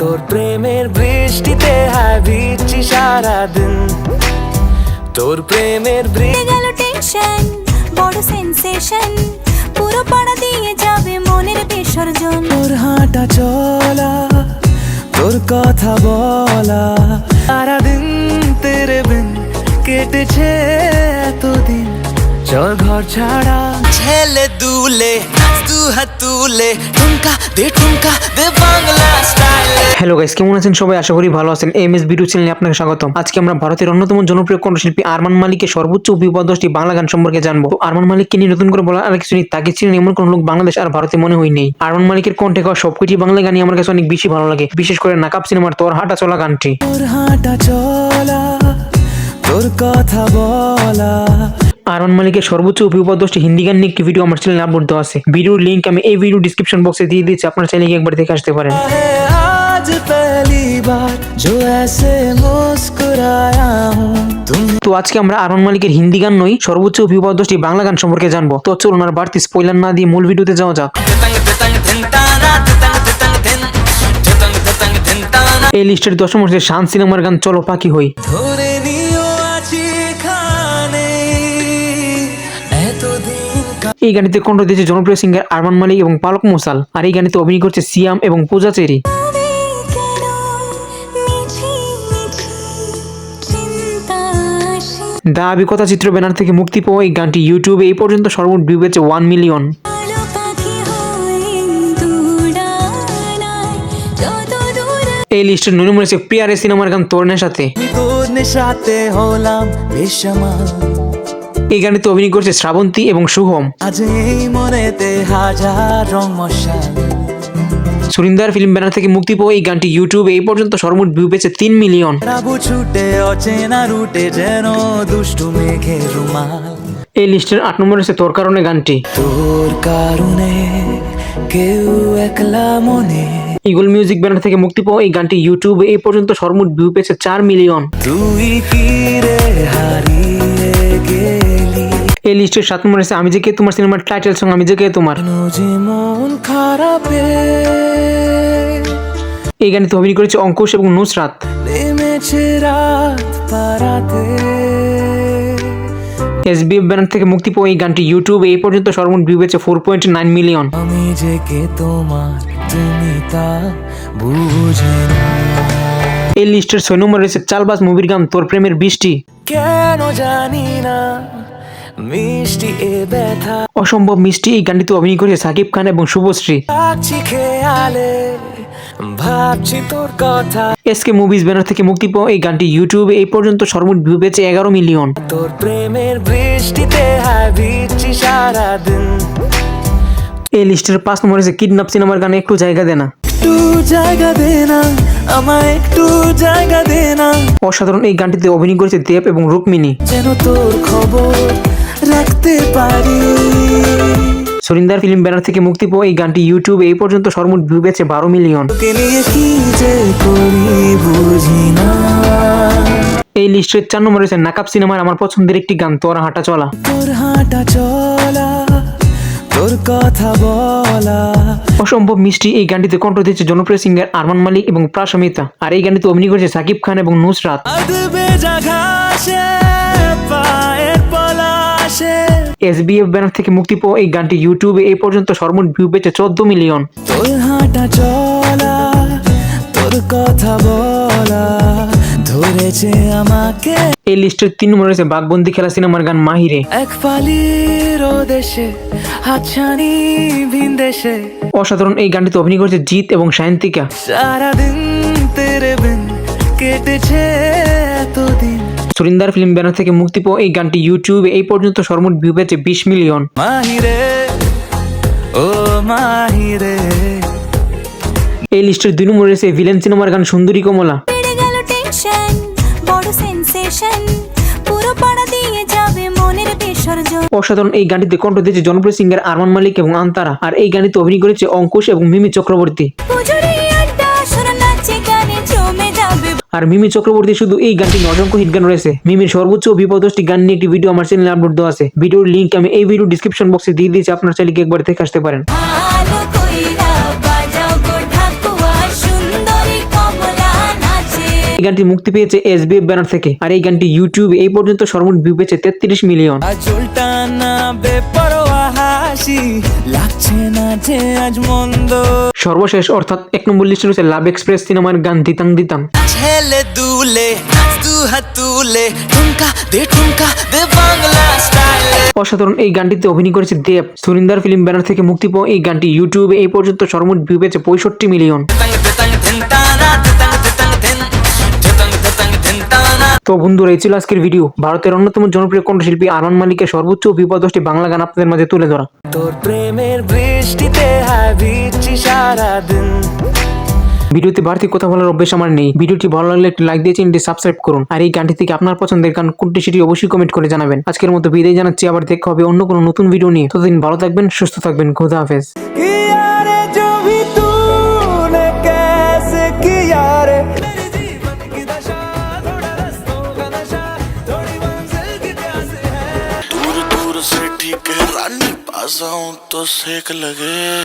তোর প্রেমের বৃষ্টিতে হায় ভিজছি সারাদিন। তোর প্রেমের বৃষ্টি গেল টেনশন বড় সেন্সেশন পুরো পাড়া দিয়ে যাবে মনের বিসর্জন। তোর হাঁটা চলা তোর কথা বলা সারাদিন তেরে বিন কেটেছে চল ঘর ছাড়া। ছেলে দুলে দু তুলে ঠুমকা দে ঠুমকা দে বাংলা স্টাইলে হ্যালো গাইস কেমন আছেন সবাই? আশা করি ভালো আছেন। এম এস ভিডিও চ্যানেলে আপনাকে স্বাগতম। আজকে আমরা ভারতের অন্যতম জনপ্রিয় কণ্ঠশিল্পী আরমান মালিকের সর্বোচ্চ দশটি বাংলা গান সম্পর্কে জানব। তো আরমান মালিককে নিয়ে নতুন করে বলার আর কিছু নেই। তাকে ছিলেন এমন কোন লোক বাংলাদেশ আর ভারতে মনে হয় নেই। আরমান মালিকের কণ্ঠে গাওয়া সবকটি বাংলা গানই আমার কাছে অনেক বেশি ভালো লাগে। বিশেষ করে নাকাব সিনেমার তোর হাঁটা চলা গানটি। তোর হাঁটা চলা তোর কথা বলা আরন মালিকের সর্বোচ্চ উপপাদ হিন্দি গান নিয়ে ভিডিও আমার চ্যানেলে আপলোড দেওয়া আছে। ভিডিওর লিঙ্ক আমি এই ভিডিও ডিসক্রিপশন বক্সে দিয়ে দিচ্ছি আপনার চ্যানেলে একবার দেখে আসতে পারেন। তো আজকে আমরা আরন মালিকের হিন্দি গান নই সর্বোচ্চ উপপাদ বাংলা গান সম্পর্কে জানব। তো চলুন আর বাড়তি স্পয়লার না দিয়ে মূল ভিডিওতে যাওয়া যাক। এই লিস্টের দশম হচ্ছে শান সিনেমার গান চলো পাখি হই। ধরে নিও এই গানটিতে কণ্ঠ দিয়েছে জনপ্রিয় সিঙ্গার আরমান মালিক এবং পালক মোসাল। আর এই গানটিতে অভিনয় করছে সিয়াম এবং পূজা চেরি। তবে কেন মিছি মিছি চিন্তা আসে দা কথা চিত্র ব্যানার থেকে মুক্তি পাওয়া এই গানটি ইউটিউবে এই পর্যন্ত সর্বমোট ভিউ পেয়েছে ওয়ান মিলিয়ন এই লিস্টের নম্বরে আছে প্রিয়ারে সিনেমার গান তোরনের সাথে আমি তোর নেশাতে হলাম এই গানটিতে অভিনয় করছে শ্রাবন্তী এবং শুভম সুরিন্দার ফিল্ম ব্যানার থেকে মুক্তি পাওয়া এই গানটি ইউটিউবে এই পর্যন্ত সর্বমোট ভিউ পেয়েছে তিন মিলিয়ন এই লিস্টের আট নম্বরে আছে তোর কারণে গানটি। তোর কারণে কেউ একলা মনে। ইগল মিউজিক ব্যানার থেকে মুক্তি পাওয়া এই গানটি ইউটিউবে এই পর্যন্ত সর্বমোট ভিউ পেয়েছে চার মিলিয়ন তুই কি এই লিস্টের সাত নম্বরে আছে আমি যে কে তোমার সিনেমার টাইটেল সং আমি যে কে তোমার। এই গানটিতে অভিনয় করেছে অঙ্কুশ এবং নুসরাত। এস বি ব্যানার থেকে মুক্তি পাওয়া এই গানটি ইউটিউবে এই পর্যন্ত সর্বমোট ভিউ পেয়েছে ফোর পয়েন্ট নাইন মিলিয়ন আমি যে কে তোমার তুমি তা বুঝে এই লিস্টের ছয় নম্বরে রয়েছে চালবাজ মুভির গান তোর প্রেমের বৃষ্টি। কেন জানি না মিষ্টি এ ব্যথা। অসম্ভব মিষ্টি এই গানটিতে অভিনয় করেছে সাকিব খান এবং শুভশ্রী। খেয়ালে ভাবছি তোর কথা। এসকে মুভিজ ব্যানার থেকে মুক্তি পাওয়া এই গানটি ইউটিউবে এই পর্যন্ত সর্বমোট ভিউ পেয়েছে এগারো মিলিয়ন। তোর প্রেমের বৃষ্টিতে সারাদিন। এই লিস্টের পাঁচ নম্বরে কিডন্যাপ সিনেমার গানে একটু জায়গা দেনা একটু জায়গা দে না আমায় একটু জায়গা দে না। অসাধারণ এই গানটিতে অভিনয় করেছে দেব এবং রুক্মিণী। যেন তোর খবর রাখতে পারি। সুরিন্দার ফিল্ম ব্যানার থেকে মুক্তি পাওয়া এই গানটি ইউটিউবে এই পর্যন্ত সর্বমোট ভিউ পেয়েছে বারো মিলিয়ন। এই লিস্টের চার নম্বরে রয়েছে নাকাব সিনেমার আমার পছন্দের একটি গান তোর হাঁটা চলা। তোর হাঁটা চলা তোর কথা বলা। অসম্ভব মিষ্টি এই গানটিতে কণ্ঠ দিয়েছে জনপ্রিয় সিঙ্গার আরমান মালিক এবং প্রাসমিতা। আর এই গানটিতে অভিনয় করেছে সাকিব খান এবং নুসরাত। পলাশে এস বি এফ ব্যানার থেকে মুক্তি পাওয়া এই গানটি ইউটিউবে এই পর্যন্ত সর্বমোট ভিউ পেয়েছে চোদ্দ মিলিয়ন। তোর হাঁটা চলা তোর কথা বলা ধরেছে আমাকে। এই লিস্টের তিন নম্বরে রয়েছে বাঘবন্দি খেলা সিনেমার গান মাহিরে। এক পালির দেশে হাতছানি ভিন দেশে। অসাধারণ এই গানটিতে অভিনয় করেছে জিৎ এবং সায়ন্তিকা। সারাদিন তেরে বিন কেটেছে সুরিন্দার ফিল্ম ব্যানার থেকে মুক্তি পাওয়া এই গানটি ইউটিউবে এই পর্যন্ত সর্বমোট ভিউ পেয়েছে বিশ মিলিয়ন। মাহিরে ও মাহিরে। এই লিস্টের দুই নম্বরে রয়েছে ভিলেন সিনেমার গান সুন্দরী কমলা। বেড়ে গেল টেনশন বড় সেন্সেশন পুরো পাড়া দিয়ে যাবে মনের বিসর্জন। অসাধারণ এই গানটিতে কণ্ঠ দিয়েছে জনপ্রিয় সিঙ্গার আরমান মালিক এবং আন্তারা। আর এই গানটিতে অভিনয় করেছে অঙ্কুশ এবং মিমি চক্রবর্তী। আর মিমি চক্রবর্তী শুধু এই গানটি অসংখ্য হিট গান রয়েছে। মিমির সর্বোচ্চ বিপদশটি গান নিয়ে একটি ভিডিও আমার চ্যানেলে আপলোড দেওয়া আছে। ভিডিওর লিঙ্ক আমি এই ভিডিও ডিসক্রিপশন বক্সে দিয়ে দিয়েছি আপনার চাইলে একবার দেখে আসতে পারেন। এই গানটি মুক্তি পেয়েছে এস বি ব্যানার থেকে আর এই গানটি ইউটিউবে এই পর্যন্ত সর্বমোট ভিউ পেয়েছে তেত্রিশ মিলিয়ন হাসি লাগছে না যে আজ মন্দ। সর্বশেষ অর্থাৎ এক নম্বর লিস্টে রয়েছে লাভ এক্সপ্রেস সিনেমার গান দিতাং দিতাং ছেলে দুলে নাচ দু হাত তুলে ঠুমকা দে ঠুমকা দে বাংলা স্টাইলে অসাধারণ এই গানটিতে অভিনয় করেছে দেব। সুরিন্দার ফিল্ম ব্যানার থেকে মুক্তি পাওয়া এই গানটি ইউটিউবে এই পর্যন্ত সর্বমোট ভিউ পেয়েছে পঁয়ষট্টি মিলিয়ন তো বন্ধুরা এই ছিল আজকের ভিডিও ভারতের অন্যতম জনপ্রিয় কণ্ঠশিল্পী আরমান মালিকের সর্বোচ্চ দশটি বাংলা গান আপনাদের মাঝে তুলে ধরা। তোর প্রেমের বৃষ্টিতে সারাদিন। ভিডিওতে বাড়তি কথা বলার অভ্যেস আমার নেই। ভিডিওটি ভালো লাগলে একটি লাইক দিয়ে চ্যানেলটি সাবস্ক্রাইব করুন। আর এই গানটি থেকে আপনার পছন্দের গান কোনটি সেটি অবশ্যই কমেন্ট করে জানাবেন। আজকের মতো বিদায় জানাচ্ছি। আবার দেখা হবে অন্য কোনো নতুন ভিডিও নিয়ে। ততদিন ভালো থাকবেন সুস্থ থাকবেন। খোদা হাফেজ। है दूर दूर से ठीक है रानी पास आऊं तो सेक लगे